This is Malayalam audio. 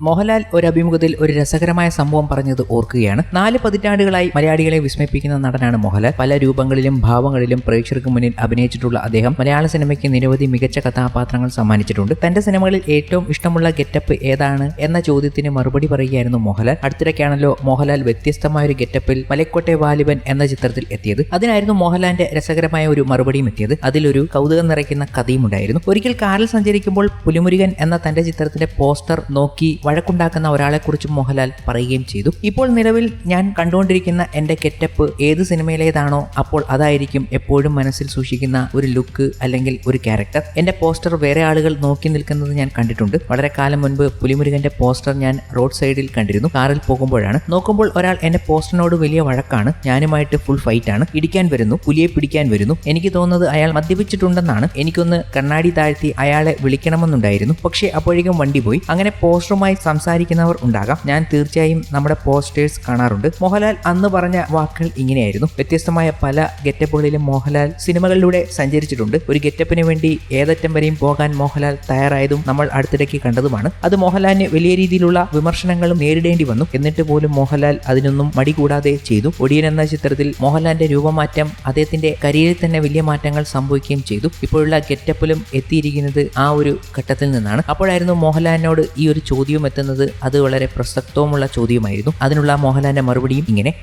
മോഹൻലാൽ ഒരു അഭിമുഖത്തിൽ ഒരു രസകരമായ സംഭവം പറഞ്ഞത് ഓർക്കുകയാണ്. നാല് പതിറ്റാണ്ടുകളായി മലയാളികളെ വിസ്മയിപ്പിക്കുന്ന നടനാണ് മോഹൻലാൽ. പല രൂപങ്ങളിലും ഭാവങ്ങളിലും പ്രേക്ഷകർക്ക് മുന്നിൽ അഭിനയിച്ചിട്ടുള്ള അദ്ദേഹം മലയാള സിനിമയ്ക്ക് നിരവധി മികച്ച കഥാപാത്രങ്ങൾ സമ്മാനിച്ചിട്ടുണ്ട്. തന്റെ സിനിമകളിൽ ഏറ്റവും ഇഷ്ടമുള്ള ഗെറ്റപ്പ് ഏതാണ് എന്ന ചോദ്യത്തിന് മറുപടി പറയുകയായിരുന്നു മോഹൻലാൽ. അടുത്തിടയ്ക്കാണല്ലോ മോഹൻലാൽ വ്യത്യസ്തമായ ഒരു ഗെറ്റപ്പിൽ മലക്കോട്ടെ വാലിബൻ എന്ന ചിത്രത്തിൽ എത്തിയത്. അതിനായിരുന്നു മോഹൻലാലിന്റെ രസകരമായ ഒരു മറുപടിയും എത്തിയത്. അതിലൊരു കൗതുകം നിറയ്ക്കുന്ന കഥയും ഉണ്ടായിരുന്നു ഒരിക്കൽ കാറിൽ സഞ്ചരിക്കുമ്പോൾ പുലിമുരുകൻ എന്ന തന്റെ ചിത്രത്തിന്റെ പോസ്റ്റർ നോക്കി വഴക്കുണ്ടാക്കുന്ന ഒരാളെക്കുറിച്ചും മോഹൻലാൽ പറയുകയും ചെയ്തു. ഇപ്പോൾ നിലവിൽ ഞാൻ കണ്ടുകൊണ്ടിരിക്കുന്ന എന്റെ കെറ്റപ്പ് ഏത് സിനിമയിലേതാണോ അപ്പോൾ അതായിരിക്കും എപ്പോഴും മനസ്സിൽ സൂക്ഷിക്കുന്ന ഒരു ലുക്ക് അല്ലെങ്കിൽ ഒരു ക്യാരക്ടർ. എന്റെ പോസ്റ്റർ വേറെ ആളുകൾ നോക്കി നിൽക്കുന്നത് ഞാൻ കണ്ടിട്ടുണ്ട്. വളരെ കാലം മുൻപ് പുലിമുരുകന്റെ പോസ്റ്റർ ഞാൻ റോഡ് സൈഡിൽ കണ്ടിരുന്നു. കാറിൽ പോകുമ്പോഴാണ്. നോക്കുമ്പോൾ ഒരാൾ എന്റെ പോസ്റ്ററിനോട് വലിയ വഴക്കാണ്. ഞാനുമായിട്ട് ഫുൾ ഫൈറ്റ് ആണ് ഇടിക്കാൻ വരുന്നു. പുലിയെ പിടിക്കാൻ വരുന്നു. എനിക്ക് തോന്നുന്നത് അയാൾ മദ്യപിച്ചിട്ടുണ്ടെന്നാണ്. എനിക്കൊന്ന് കണ്ണാടി താഴ്ത്തി അയാളെ വിളിക്കണമെന്നുണ്ടായിരുന്നു. പക്ഷേ അപ്പോഴേക്കും വണ്ടി പോയി. അങ്ങനെ പോസ്റ്ററുമായി സംസാരിക്കുന്നവർ ഉണ്ടാകാം. ഞാൻ തീർച്ചയായും നമ്മുടെ പോസ്റ്റേഴ്സ് കാണാറുണ്ട്. മോഹൻലാൽ അന്ന് പറഞ്ഞ വാക്കുകൾ ഇങ്ങനെയായിരുന്നു. വ്യത്യസ്തമായ പല ഗെറ്റപ്പുകളിലും മോഹൻലാൽ സിനിമകളിലൂടെ സഞ്ചരിച്ചിട്ടുണ്ട്. ഒരു ഗെറ്റപ്പിന് വേണ്ടി ഏതറ്റം വരെയും പോകാൻ മോഹൻലാൽ തയ്യാറായതും നമ്മൾ അടുത്തിടയ്ക്ക് കണ്ടതുമാണ്. അത് മോഹൻലാലിന് വലിയ രീതിയിലുള്ള വിമർശനങ്ങളും നേരിടേണ്ടി വന്നു. എന്നിട്ട് പോലും മോഹൻലാൽ അതിനൊന്നും മടി കൂടാതെ ചെയ്തു. ഒടിയൻ എന്ന ചിത്രത്തിൽ മോഹൻലാലിന്റെ രൂപമാറ്റം അദ്ദേഹത്തിന്റെ കരിയറിൽ തന്നെ വലിയ മാറ്റങ്ങൾ സംഭവിക്കുകയും ചെയ്തു. ഇപ്പോഴുള്ള ഗെറ്റപ്പിലും എത്തിയിരിക്കുന്നത് ആ ഒരു ഘട്ടത്തിൽ നിന്നാണ്. അപ്പോഴായിരുന്നു മോഹൻലാലിനോട് ഈ ഒരു ചോദ്യവും എത്തുന്നത് അത് വളരെ പ്രസക്തവുമുള്ള ചോദ്യമായിരുന്നു. അതിനുള്ള മോഹൻലാലിന്റെ മറുപടിയും ഇങ്ങനെ.